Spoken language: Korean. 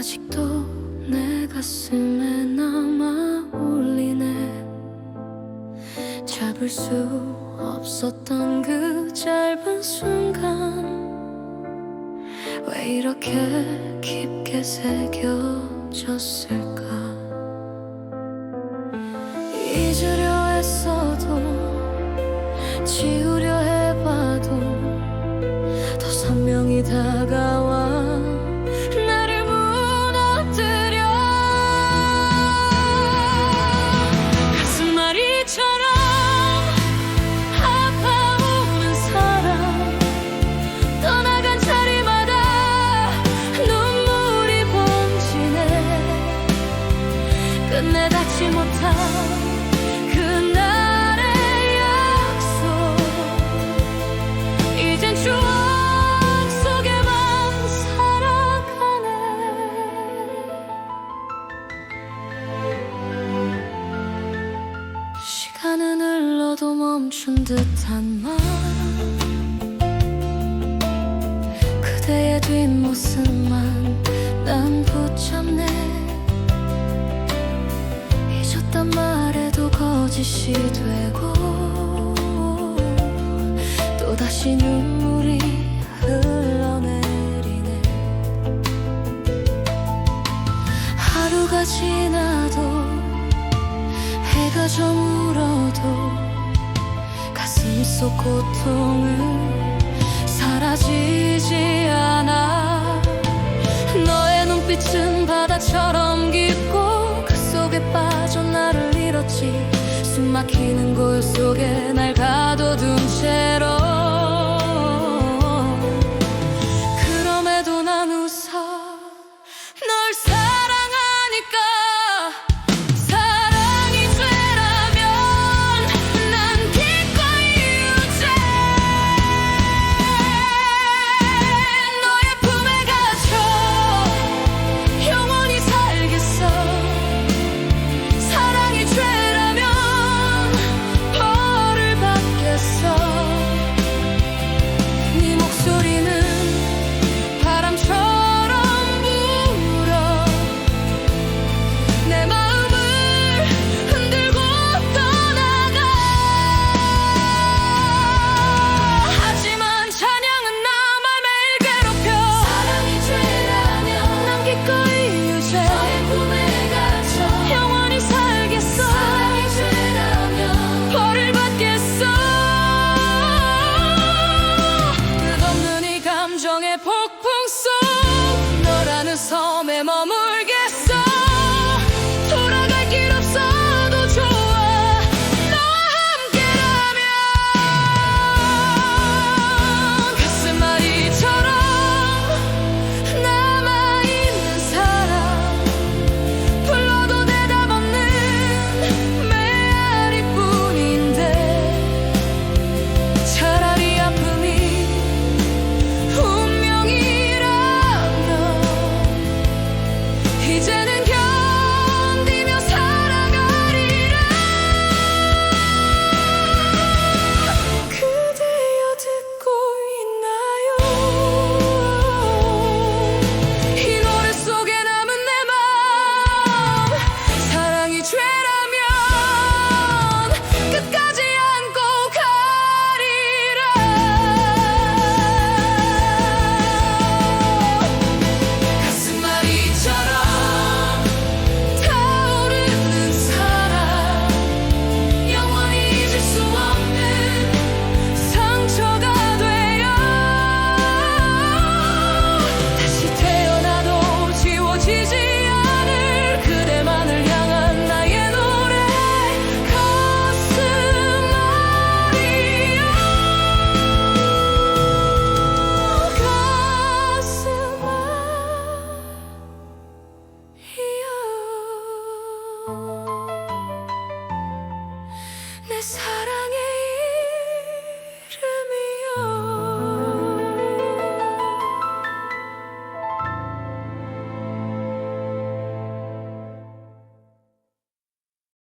아직도 내 가슴에 남아 울리네. 잡을 수 없었던 그 짧은 순간 왜 이렇게 깊게 새겨졌을까? 잊으려 했어도 지우 끝내 닿지 못한 그날의 약속. 이젠 추억 속에만 살아가네. 시간은 흘러도 멈춘 듯한 맘 그대의 뒷모습만 난 붙잡네 거짓이 되고 또다시 눈물이 흘러내리네. 하루가 지나도 해가 저물어도 가슴 속 고통은 깊 this